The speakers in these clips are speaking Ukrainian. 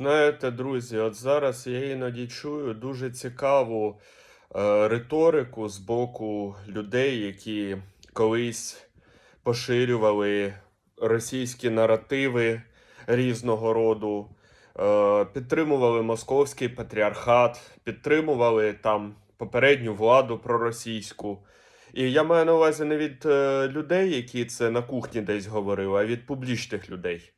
Знаєте, друзі, от зараз я іноді чую дуже цікаву е, риторику з боку людей, які колись поширювали російські наративи різного роду, е, підтримували московський патріархат, підтримували там попередню владу проросійську. І я маю на увазі не від е, людей, які це на кухні десь говорили, а від публічних людей.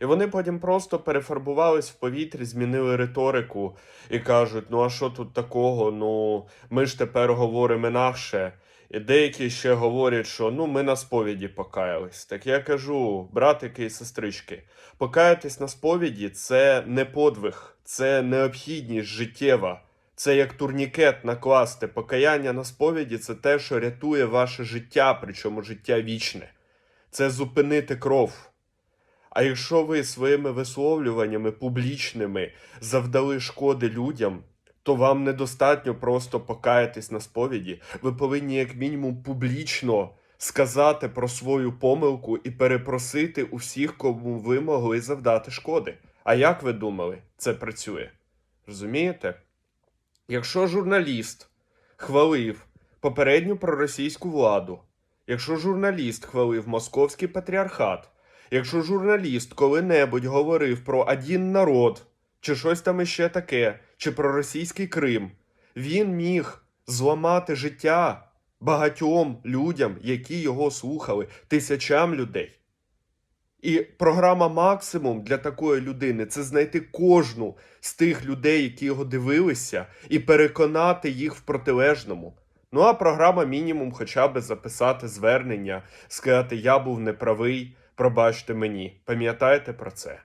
І вони потім просто перефарбувались в повітрі, змінили риторику і кажуть: ну а що тут такого? Ну ми ж тепер говоримо інакше. І деякі ще говорять, що ну ми на сповіді покаялись. Так я кажу, братики і сестрички, покаятись на сповіді це не подвиг, це необхідність життєва. Це як турнікет накласти. Покаяння на сповіді це те, що рятує ваше життя, причому життя вічне. Це зупинити кров. А якщо ви своїми висловлюваннями публічними завдали шкоди людям, то вам недостатньо просто покаятись на сповіді. Ви повинні, як мінімум, публічно сказати про свою помилку і перепросити у всіх, кому ви могли завдати шкоди. А як ви думали, це працює? Розумієте? Якщо журналіст хвалив попередню проросійську владу, якщо журналіст хвалив московський патріархат, якщо журналіст коли-небудь говорив про один народ, чи щось там іще таке, чи про російський Крим, він міг зламати життя багатьом людям, які його слухали, тисячам людей. І програма максимум для такої людини це знайти кожну з тих людей, які його дивилися, і переконати їх в протилежному. Ну а програма мінімум хоча б записати звернення, сказати, я був неправий, пробачте мені. Пам'ятаєте про це?